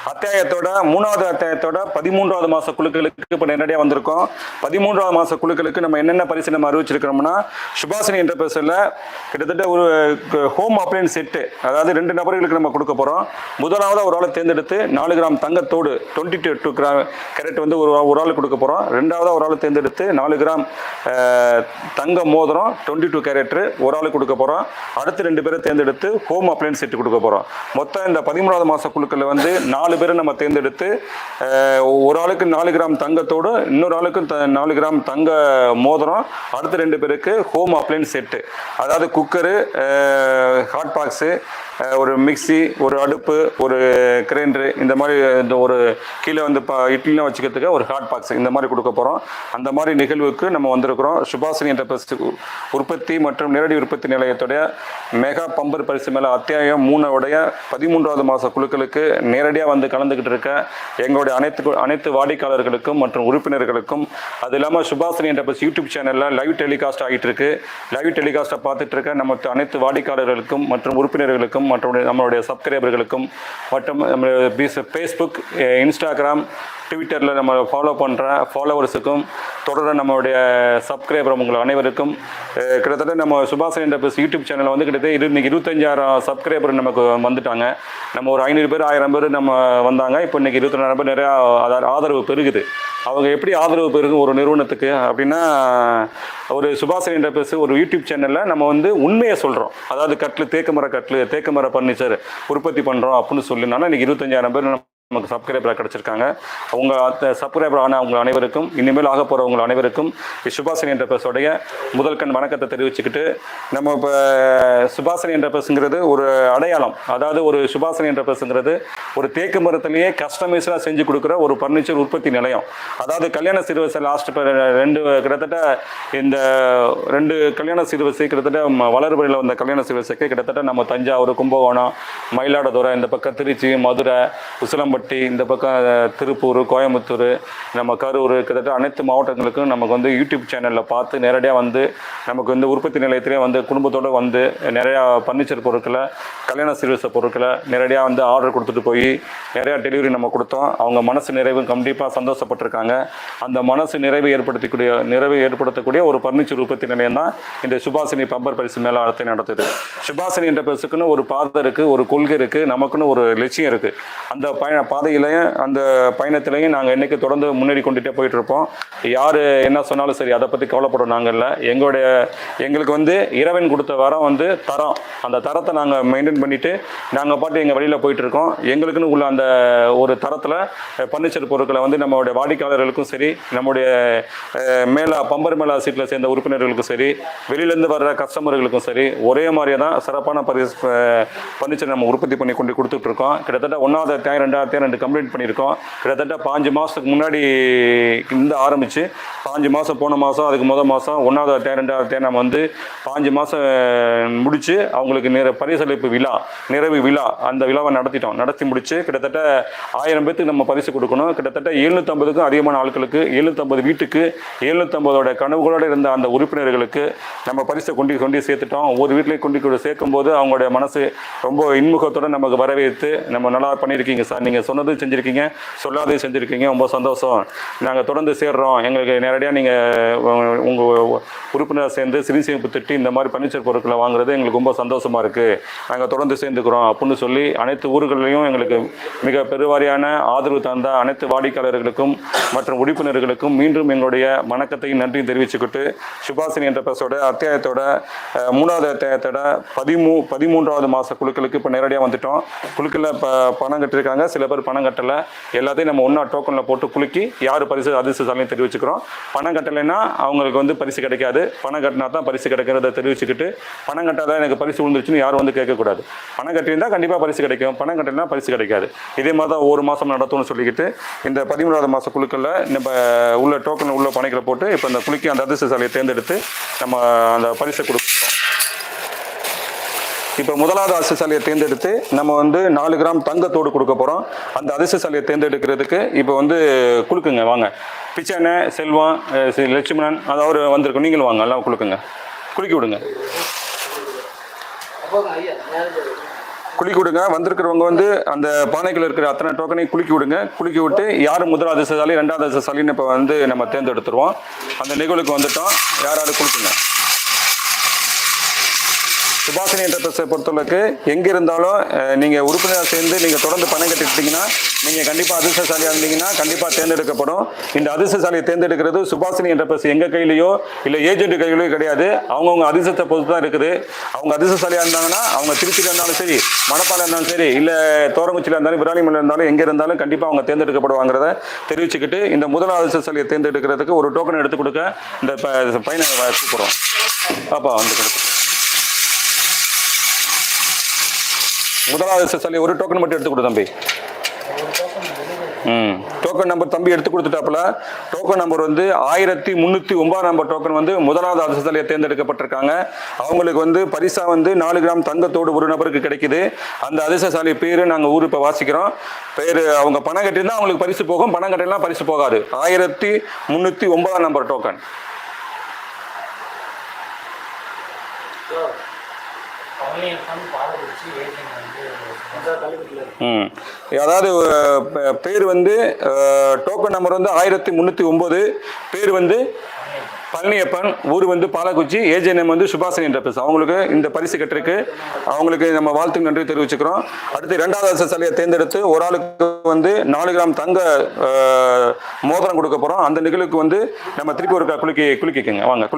அத்தியாயத்தோட மூணாவது அத்தியாயத்தோட பதிமூன்றாவது மாச குழுக்களுக்கு இப்போ நேரடியாக வந்திருக்கோம். பதிமூன்றாவது மாச குழுக்களுக்கு நம்ம என்னென்ன பரிசு நம்ம அறிவிச்சிருக்கிறோம்னா சுபாசினி என்ற கிட்டத்தட்ட ஒரு ஹோம் அப்ளைன் செட்டு அதாவது ரெண்டு நபர்களுக்கு நம்ம கொடுக்க போகிறோம் முதலாவது ஒரு ஆளை தேர்ந்தெடுத்து நாலு gram தங்கத்தோடு twenty two two gram carat வந்து ஒரு ஒரு ஆள் கொடுக்க போகிறோம் ரெண்டாவது ஒரு ஆளை தேர்ந்தெடுத்து நாலு கிராம் தங்க மோதிரம் டுவெண்ட்டி டூ கேரட்டு ஒரு ஆள் கொடுக்க போகிறோம் அடுத்து ரெண்டு பேரை தேர்ந்தெடுத்து ஹோம் அப்ளைன் செட்டு கொடுக்க போகிறோம் மொத்தம் இந்த பதிமூணாவது மாத குழுக்களில் வந்து நாலு நாலு பேரை நம்ம தேர்ந்தெடுத்து ஒரு ஆளுக்கு நாலு கிராம் தங்கத்தோடு இன்னொரு ஆளுக்கு த நாலு கிராம் தங்க மோதிரம் அடுத்த ரெண்டு பேருக்கு ஹோம் அப்ளைன்ஸ் செட்டு அதாவது குக்கரு ஹாட் பாக்ஸு ஒரு மிக்சி ஒரு அடுப்பு ஒரு கிரைண்டரு இந்த மாதிரி இந்த ஒரு கீழே வந்து பா இட்லிலாம் வச்சுக்கிறதுக்கு ஒரு ஹாட் பாக்ஸ் இந்த மாதிரி கொடுக்க போகிறோம் அந்த மாதிரி நிகழ்வுக்கு நம்ம வந்திருக்கிறோம். சுபாசினி என்ற உற்பத்தி மற்றும் நேரடி உற்பத்தி நிலையத்துடைய மெகா பம்பர் பரிசு மேலே அத்தியாயம் மூணோடைய பதிமூன்றாவது மாத குழுக்களுக்கு நேரடியாக வந்து கலந்துக்கிட்டு இருக்க எங்களுடைய அனைத்து கு- அனைத்து வாடிக்கையாளர்களுக்கும் மற்றும் உறுப்பினர்களுக்கும் அது இல்லாமல் சுபாசினி என்ற யூடியூப் சேனலில் லைவ் டெலிகாஸ்ட் ஆகிட்டு இருக்கு. லைவ் டெலிகாஸ்ட்டை பார்த்துட்டு இருக்க நம்ம அனைத்து வாடிக்கையாளர்களுக்கும் மற்றும் உறுப்பினர்களுக்கும் மற்றும் நம்மளுடைய சப்ஸ்கிரைபர்களுக்கும் மற்றும் நம்மளுடைய ஃபேஸ்புக் இன்ஸ்டாகிராம் ட்விட்டரில் நம்ம ஃபாலோ பண்ணுற ஃபாலோவர்ஸுக்கும் தொடர நம்மளுடைய சப்ஸ்கிரைபர் உங்கள் அனைவருக்கும் கிட்டத்தட்ட நம்ம சுபாஷ் என்ற யூடியூப் சேனலில் வந்து கிட்டத்தட்ட இரு இன்றைக்கி இருபத்தஞ்சாயிரம் சப்ஸ்கிரைபர் நமக்கு வந்துட்டாங்க. நம்ம ஒரு ஐநூறு பேர் ஆயிரம் பேர் நம்ம வந்தாங்க. இப்போ இன்றைக்கி இருபத்தொன்னாயிரம் பேர் நிறையா அதாவது ஆதரவு பெருகுது. அவங்க எப்படி ஆதரவு பெருகும் ஒரு நிறுவனத்துக்கு அப்படின்னா ஒரு சுபாஷ் என்ற பேசு ஒரு யூடியூப் சேனலில் நம்ம வந்து உண்மையை சொல்கிறோம் அதாவது கட்டில் தேக்கமர கட்டில் தேக்கமர பர்னிச்சர் ஃபர்னிச்சர் உற்பத்தி பண்ணுறோம் அப்படின்னு சொல்லினால இன்னைக்கு இருபத்தஞ்சாயிரம் பேர் நமக்கு சப்ஸ்கிரைபராக கிடச்சிருக்காங்க. அவங்க சப்ஸ்கிரைபர் ஆன அவங்க அனைவருக்கும் இனிமேல் ஆக போகிறவங்க அனைவருக்கும் சுபாசனி என்ற பேசுடைய முதல் கண் வணக்கத்தை தெரிவிச்சுக்கிட்டு நம்ம இப்போ சுபாசனி என்ற பேசுங்கிறது ஒரு அடையாளம். அதாவது ஒரு சுபாசனி என்ற பேசுங்கிறது ஒரு தேக்கு மரத்திலேயே கஸ்டமைஸாக செஞ்சு கொடுக்குற ஒரு ஃபர்னிச்சர் உற்பத்தி நிலையம். அதாவது கல்யாண சிறுவசை லாஸ்ட் ரெண்டு கிட்டத்தட்ட இந்த ரெண்டு கல்யாண சிறுவசை கிட்டத்தட்ட வளர்பறையில் வந்த கல்யாண சிறுவசைக்கு கிட்டத்தட்ட நம்ம தஞ்சாவூர் கும்பகோணம் மயிலாடுதுறை இந்த பக்கம் திருச்சி மதுரை உசிலம்பட்டி இந்த பக்கம் திருப்பூர் கோயம்புத்தூர் நம்ம கரூர் கிட்டத்தட்ட அனைத்து மாவட்டங்களுக்கும் நமக்கு வந்து யூடியூப் சேனலில் பார்த்து நேரடியாக வந்து நமக்கு வந்து உற்பத்தி நிலையத்திலே வந்து குடும்பத்தோடு வந்து நிறையா பர்னிச்சர் பொருட்களை கல்யாண சிறுவச பொருட்களை நேரடியாக வந்து ஆர்டர் கொடுத்துட்டு போய் நிறையா டெலிவரி நம்ம கொடுத்தோம். அவங்க மனசு நிறைவு கண்டிப்பாக சந்தோஷப்பட்டிருக்காங்க. அந்த மனசு நிறைவு ஏற்படுத்தக்கூடிய நிறைவு ஏற்படுத்தக்கூடிய ஒரு பர்னிச்சர் உற்பத்தி நிலையம் தான் இந்த சுபாசினி பம்பர் பரிசு மேலே நடத்துது. சுபாசினி என்ற பரிசுக்குன்னு ஒரு பாதை இருக்குது ஒரு கொள்கை இருக்குது நமக்குன்னு ஒரு லட்சியம் இருக்குது அந்த பயண பாதையிலையும் அந்த பயணத்திலையும் நாங்கள் என்றைக்கு தொடர்ந்து முன்னேறி கொண்டுட்டே போயிட்டு இருப்போம் யார் என்ன சொன்னாலும் சரி அதை பற்றி கவலைப்படும் நாங்கள் இல்லை. எங்களுடைய எங்களுக்கு வந்து இறைவன் கொடுத்த வரம் வந்து தரம். அந்த தரத்தை நாங்கள் மெயின்டைன் பண்ணிட்டு நாங்கள் பாட்டு எங்கள் வழியில் போயிட்டு இருக்கோம் எங்களுக்குன்னு உள்ள அந்த ஒரு தரத்தில் பர்னிச்சர் பொருட்களை வந்து நம்மளுடைய வாடிக்கையாளர்களுக்கும் சரி நம்முடைய மேலா பம்பர் மேலா சீட்டில் சேர்ந்த உறுப்பினர்களுக்கும் சரி வெளியிலேருந்து வர்ற கஸ்டமர்களுக்கும் சரி ஒரே மாதிரியே தான் சிறப்பான பரிசு பர்னிச்சர் நம்ம உற்பத்தி பண்ணி கொண்டு கொடுத்துட்ருக்கோம் கிட்டத்தட்ட ஒன்றாவது அத்தியாயம் ரெண்டாவது ரெண்டு கம்ப்ளீட் பண்ணியிருக்கோம். கிட்டத்தட்ட பாஞ்சு மாதத்துக்கு முன்னாடி இந்த ஆரம்பித்து பாஞ்சு மாதம் போன மாதம் அதுக்கு முதல் மாதம் ஒன்றாவது ரெண்டாவது தேனம் நம்ம வந்து பாஞ்சு மாதம் முடித்து அவங்களுக்கு நிற பரிசளிப்பு விழா நிறைவு விழா அந்த விழாவை நடத்திட்டோம். நடத்தி முடித்து கிட்டத்தட்ட ஆயிரம் பேத்துக்கு நம்ம பரிசு கொடுக்கணும். கிட்டத்தட்ட எழுநூற்றம்பதுக்கும் அதிகமான ஆட்களுக்கு எழுநூற்றம்பது வீட்டுக்கு எழுநூற்றம்பதோட கனவுகளோடு இருந்த அந்த உறுப்பினர்களுக்கு நம்ம பரிசை கொண்டு கொண்டு சேர்த்துட்டோம். ஒவ்வொரு வீட்டிலையும் கொண்டு கொண்டு சேர்க்கும்போது அவங்களுடைய மனசு ரொம்ப இன்முகத்தோட நமக்கு வரவேற்று நம்ம நல்லா பண்ணியிருக்கீங்க சார். நீங்கள் சொன்னதும் செஞ்சுருக்கீங்க சொல்லாததையும் செஞ்சுருக்கீங்க. ரொம்ப சந்தோஷம். நாங்கள் தொடர்ந்து சேர்றோம். எங்களுக்கு நேரடியாக நீங்கள் உங்கள் உறுப்பினர் சேர்ந்து சிறு சேமிப்பு திட்டி இந்த மாதிரி பர்னிச்சர் பொருட்களை வாங்குறது எங்களுக்கு ரொம்ப சந்தோஷமாக இருக்குது நாங்கள் தொடர்ந்து சேர்ந்துக்கிறோம் அப்படின்னு சொல்லி அனைத்து ஊர்களையும் எங்களுக்கு மிக பெருவாரியான ஆதரவு தந்த அனைத்து வாடிக்கையாளர்களுக்கும் மற்றும் உறுப்பினர்களுக்கும் மீண்டும் எங்களுடைய வணக்கத்தையும் நன்றியும் தெரிவிச்சுக்கிட்டு சுபாசினி என்ற பசோட அத்தியாயத்தோட மூணாவது அத்தியாயத்தோட பதிமூ பதிமூன்றாவது மாத குழுக்களுக்கு இப்போ நேரடியாக வந்துட்டோம். குழுக்களில் இப்போ பணம் கட்டிருக்காங்க. சில பேர் பணம் கட்டலை எல்லாத்தையும் நம்ம ஒன்றா டோக்கனில் போட்டு குலுக்கி யார் பரிசு அதிர்ஷ்டசாலையும் தெரிவிச்சுக்கிறோம். பணம் கட்டலைன்னா அவங்களுக்கு வந்து பரிசு கிடைக்காது. பணம் கட்டினா தான் பரிசு கிடைக்கிறத தெரிவிச்சுக்கிட்டு பணம் கட்டாத எனக்கு பரிசு விழுந்துருச்சுன்னு யாரும் வந்து கேட்கக்கூடாது பணம் கட்டியிருந்தால் கண்டிப்பாக பரிசு கிடைக்கும். பணம் கட்டலைன்னா பரிசு கிடைக்காது. இதே மாதிரி தான் ஒரு மாதம் நடத்தும்னு சொல்லிக்கிட்டு இந்த பதிமூணாவது மாத குழுக்களில் நம்ம உள்ள டோக்கன் உள்ள பணிகளை போட்டு இப்போ இந்த குலுக்கி அந்த அதிர்ஷ்டசாலையை தேர்ந்தெடுத்து நம்ம அந்த பரிசை கொடுக்கும் இப்போ முதலாவது அதிர்ஷ்டசாலியை தேர்ந்தெடுத்து நம்ம வந்து நாலு கிராம் தங்கத்தோடு கொடுக்க போகிறோம் அந்த அதிர்ஷ்டசாலியை தேர்ந்தெடுக்கிறதுக்கு இப்போ வந்து கொடுக்குங்க வாங்க. பிச்சனை செல்வம் லட்சுமணன் அது அவர் அதாவது வந்திருக்கும். நீங்களும் வாங்க எல்லாம் கொடுக்குங்க குளிக்க விடுங்க. குளிக்க விடுங்க. வந்திருக்கிறவங்க வந்து அந்த பானைகள் இருக்கிற அத்தனை டோக்கனையும் குளிக்க விடுங்க. குளிக்க விட்டு யார் முதல் அதிர்ஷ்டசாலி ரெண்டாவது அதிர்ஷ்டசாலின்னு இப்போ வந்து நம்ம தேர்ந்தெடுத்துருவோம். அந்த நிகழ்வுக்கு வந்துட்டோம். யார் யார் குளிக்குங்க சுபாஷினி என்டர்பிரைஸை பொறுத்தளவுக்கு எங்கே இருந்தாலும் நீங்கள் உறுப்பினராக சேர்ந்து நீங்கள் தொடர்ந்து பணம் கட்டிக்கிட்டீங்கன்னா நீங்கள் கண்டிப்பாக அதிர்ஷ்டசாலியாக இருந்தீங்கன்னா கண்டிப்பாக தேர்ந்தெடுக்கப்படும். இந்த அதிர்ஷ்டசாலியை தேர்ந்தெடுக்கிறது சுபாஷினி என்டர்பிரைஸ் எங்கள் கையிலையோ இல்லை ஏஜென்ட் கையிலையோ கிடையாது. அவங்கவுங்க அதிர்ஷ்டத்தை பொறுத்து தான் இருக்குது. அவங்க அதிர்ஷ்டசாலியாக இருந்தாங்கன்னா அவங்க திருச்சியில் இருந்தாலும் சரி மணப்பாலம் இருந்தாலும் சரி இல்லை தோரங்குச்சியில் இருந்தாலும் விராலிமலையில் இருந்தாலும் எங்கே இருந்தாலும் கண்டிப்பாக அவங்க தேர்ந்தெடுக்கப்படுவாங்கிறத தெரிவிச்சுக்கிட்டு இந்த முதல் அதிர்ஷ்டசாலியை தேர்ந்தெடுக்கிறதுக்கு ஒரு டோக்கன் எடுத்து கொடுக்க இந்த ப- பையனை கூப்பிட்றோம் அப்பா வந்து கொடுக்கும் முதலாவது அதிர்ஷ்டசாலி ஒரு டோக்கன் மட்டும் எடுத்து கொடு தம்பி. ம் டோக்கன் நம்பர் தம்பி எடுத்து கொடுத்துட்டாப்புல. டோக்கன் நம்பர் வந்து ஆயிரத்தி முந்நூற்றி ஒன்பதாம் நம்பர் டோக்கன் வந்து முதலாவது அரசாலையை தேர்ந்தெடுக்கப்பட்டிருக்காங்க. அவங்களுக்கு வந்து பரிசா வந்து நாலு கிராம் தங்கத்தோடு ஒரு நபருக்கு கிடைக்குது. அந்த அதிர்ஷ்டசாலி பேர் நாங்கள் ஊர் இப்போ வாசிக்கிறோம். பேர் அவங்க பணம் கட்டியிருந்தால் அவங்களுக்கு பரிசு போகும். பணம் கட்டினா பரிசு போகாது. ஆயிரத்தி முந்நூற்றி ஒன்பதாம் நம்பர் டோக்கன் பழனியப்பன் ம். அதாவது பேர் வந்து டோக்கன் நம்பர் வந்து ஆயிரத்தி முந்நூற்றி ஒம்பது. பேர் வந்து பழனியப்பன் ஊர் வந்து பாலக்குச்சி ஏஜென்எம் வந்து சுபாஷினி பேச அவங்களுக்கு இந்த பரிசு கட்டிருக்கு. அவங்களுக்கு நம்ம வாழ்த்து நன்றி தெரிவிச்சுக்கிறோம். அடுத்து ரெண்டாவது சிலையை தேர்ந்தெடுத்து ஒரு ஆளுக்கு வந்து நாலு கிராம் தங்க மோதிரம் கொடுக்க போகிறோம் அந்த நிகழ்வுக்கு வந்து நம்ம திருப்பி ஒரு குளிக்க குளிக்கிங்க வாங்க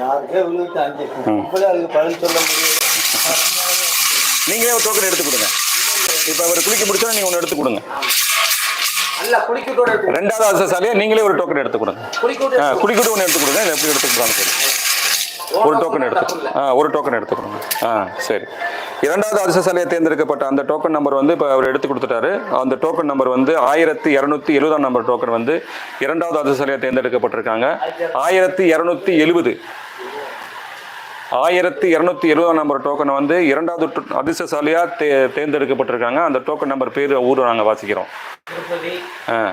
யாருக்கே அஞ்சு. அதுக்கு பதில் சொல்ல முடியும் நீங்களே ஒரு டோக்கன் எடுத்து கொடுங்க. இப்போ அவர் குளிக்க முடிச்சா நீங்கள் ஒன்று எடுத்து கொடுங்க. அல்ல குடிக்கூட்டோட ரெண்டாவது அதிர்ஷ்டசாலியை நீங்களே ஒரு டோக்கன் எடுத்து கொடுங்க. குடிக்கிட்டு ஒன்று எடுத்து கொடுங்க. எப்படி எடுத்து கொடுங்க சரி ஒரு டோக்கன் எடுத்து ஆ ஒரு டோக்கன் எடுத்து கொடுங்க ஆ சரி. இரண்டாவது அதிர்ஷ்டசாலியை தேர்ந்தெடுக்கப்பட்ட அந்த டோக்கன் நம்பர் வந்து இப்போ அவர் எடுத்து கொடுத்துட்டாரு. அந்த டோக்கன் நம்பர் வந்து ஆயிரத்தி இரநூத்தி எழுபதாம் நம்பர் டோக்கன் வந்து இரண்டாவது அதிர்ஷ்டசாலியாக தேர்ந்தெடுக்கப்பட்டிருக்காங்க. ஆயிரத்தி இரநூத்தி எழுபது ஆயிரத்தி இரநூத்தி எழுபதாம் நம்பர் டோக்கன் வந்து இரண்டாவது டு- அதிர்ஷ்டசாலியா தே தேர்ந்தெடுக்கப்பட்டிருக்காங்க. அந்த டோக்கன் நம்பர் பேர் ஊர் நாங்கள் வாசிக்கிறோம். ஆ.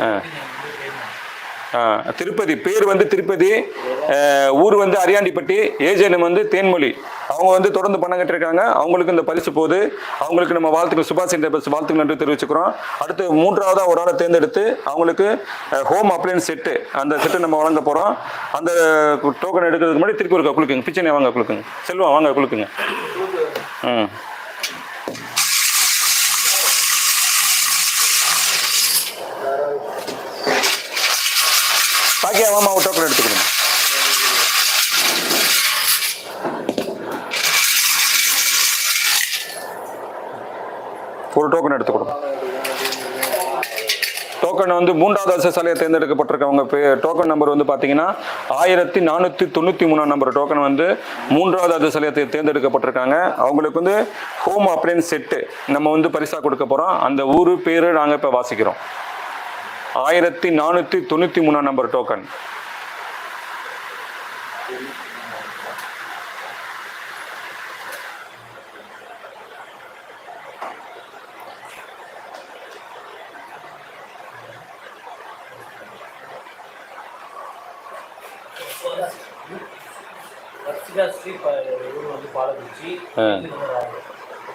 ஆ, திருப்பதி பேர் வந்து திருப்பதி ஊர் வந்து அரியாண்டிப்பட்டி ஏஜென்ட் வந்து தேன்மொழி. அவங்க வந்து தொடர்ந்து பணம் கட்டிருக்காங்க அவங்களுக்கு இந்த பரிசு போகுது. அவங்களுக்கு நம்ம வாழ்த்துக்கள் சுபாஷ் என்ற வாழ்த்துக்கள் நன்றி தெரிவிச்சுக்கிறோம். அடுத்து மூன்றாவதாக ஒரு ஆளை தேர்ந்தெடுத்து அவங்களுக்கு ஹோம் அப்ளையன்ஸ் செட்டு அந்த செட்டு நம்ம வழங்க போகிறோம் அந்த டோக்கன் எடுக்கிறதுக்கு முன்னாடி திருப்பி ஒரு குளுக்குங்க பிச்சனை வாங்க குளுக்குங்க செல்வம் வாங்க குளுக்குங்க ம். பாக்கியா வாமா எடுத்துக்கணும் ஒரு டோக்கன் எடுத்துக்கணும் டோக்கன் வந்து மூன்றாவது அரசாலையை தேர்ந்தெடுக்கப்பட்டிருக்கவங்க டோக்கன் நம்பர் வந்து பார்த்தீங்கன்னா ஆயிரத்தி நானூற்றி தொண்ணூற்றி மூணாம் நம்பர் டோக்கன் வந்து மூன்றாவது அதிர்ஷ்டசாலியை தேர்ந்தெடுக்கப்பட்டிருக்காங்க. அவங்களுக்கு வந்து ஹோம் அப்ளையன்ஸ் செட்டு நம்ம வந்து பரிசாக கொடுக்க போகிறோம் அந்த ஊர் பேர் நாங்கள் இப்போ வாசிக்கிறோம். ஆயிரத்தி நானூற்றி தொண்ணூற்றி மூணாம் நம்பர் டோக்கன்.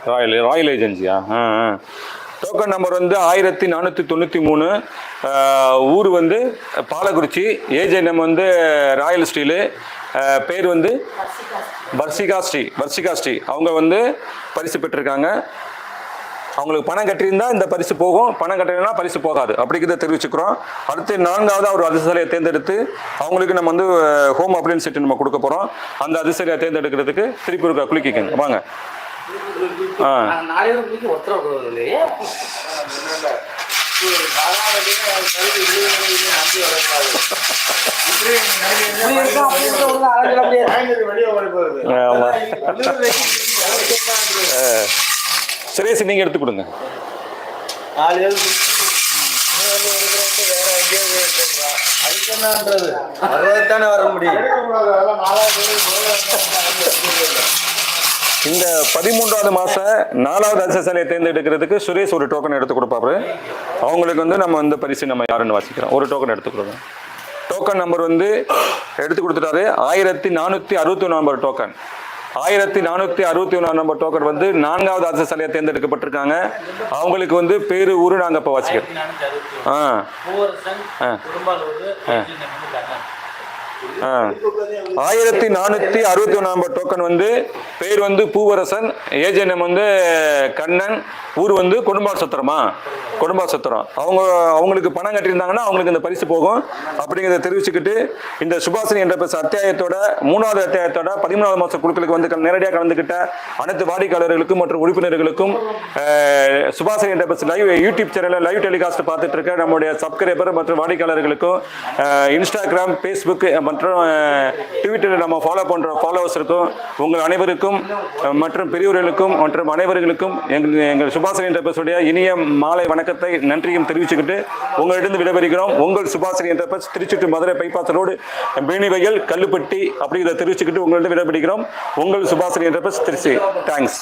ராயல் ராயல் ஏஜென்சியா ஆ ஆ. டோக்கன் நம்பர் வந்து ஆயிரத்தி நானூற்றி தொண்ணூற்றி மூணு ஊர் வந்து பாலக்குறிச்சி ஏஜென்எம் வந்து ராயல் ஸ்டீலு பேர் வந்து வர்ஷிகா ஸ்ரீ வர்ஷிகா ஸ்ரீ. அவங்க வந்து பரிசு பெற்றிருக்காங்க. அவங்களுக்கு பணம் கட்டியிருந்தா இந்த பரிசு போகும். பணம் கட்டலைன்னா பரிசு போகாது. அப்படிங்கிறத தெரிவிச்சுக்கிறோம். அடுத்து நான்காவது ஒரு அதிசலையை தேர்ந்தெடுத்து அவங்களுக்கு நம்ம வந்து ஹோம் அப்ளையன்ஸ் செட்டு நம்ம கொடுக்க போகிறோம் அந்த அதிசலையை தேர்ந்தெடுக்கிறதுக்கு திருப்பி ஒரு குளிக்கிங்க வாங்க. சுரேஷ் நீங்கள் எடுத்து கொடுங்க. நாலு அதுக்கு என்னன்றது? அறுபத்தானே வர முடியும். இந்த பதிமூன்றாவது மாதம் நாலாவது அதிர்ஷ்டசாலியை தேர்ந்தெடுக்கிறதுக்கு சுரேஷ் ஒரு டோக்கன் எடுத்து கொடுப்பாரு அவங்களுக்கு வந்து நம்ம இந்த பரிசு நம்ம யாருன்னு வாசிக்கிறோம். ஒரு டோக்கன் எடுத்து கொடுங்க டோக்கன் நம்பர் வந்து எடுத்து கொடுத்துட்டாரு. ஆயிரத்தி நானூற்றி அறுபத்தி ஒன்று நம்பர் டோக்கன் ஆயிரத்தி நானூற்றி அறுபத்தி ஒன்று நம்பர் டோக்கன் வந்து நான்காவது அரசியலையாக தேர்ந்தெடுக்கப்பட்டிருக்காங்க. அவங்களுக்கு வந்து பேரு ஊரு நாங்கள் இப்போ வாசிக்கிறோம். ஆ. ஆ. குடும்பாலூர் ஏஜென்ட் வந்து கண்ணன் ஆ ஆயிரத்தி நானூற்றி அறுபத்தி ஒன்றாம் நம்பர் டோக்கன் வந்து பேர் வந்து பூவரசன் ஏஜென்எம் வந்து கண்ணன் ஊர் வந்து குடும்ப சத்திரமா குடும்ப சத்திரம் அவங்க அவங்களுக்கு பணம் கட்டியிருந்தாங்கன்னா அவங்களுக்கு இந்த பரிசு போகும். அப்படிங்கிறத தெரிவிச்சுக்கிட்டு இந்த சுபாசினி என்ற பேச அத்தியாயத்தோட மூணாவது அத்தியாயத்தோட பதிமூணாவது மாதம் குழுக்களுக்கு வந்து நேரடியாக கலந்துக்கிட்ட அனைத்து வாடிக்கையாளர்களுக்கும் மற்றும் உறுப்பினர்களுக்கும் அஹ், சுபாசினி என்ற பேச லைவ் யூடியூப் சேனலில் லைவ் டெலிகாஸ்ட் பார்த்துட்டு இருக்க நம்முடைய சப்ஸ்கிரைபர் மற்றும் வாடிக்கையாளர்களுக்கும் இன்ஸ்டாகிராம் ஃபேஸ்புக் மற்றும் ட்விட்டரில் நம்ம ஃபாலோ பண்ணுற ஃபாலோவர்ஸருக்கும் உங்கள் அனைவருக்கும் மற்றும் பெரியவர்களுக்கும் மற்றும் அனைவர்களுக்கும் எங்கள் எங்கள் சுபா என்ற பேசுடைய இனிய மாலை வணக்கத்தை நன்றியும் தெரிவிச்சுக்கிட்டு உங்களிடம் விடைபெறுகிறோம். உங்கள் சுபாஷினி என்ற பேஸ் திருச்சுட்டு மதுரை பைபாஸ் ரோடு பேணிவயல் கல்லுப்பட்டி அப்படிங்கிறத தெரிவிச்சுக்கிட்டு உங்களிடம் விடைபெறுகிறோம். உங்கள் சுபாஷினி என்ற பேஸ் திருச்சி. தேங்க்ஸ்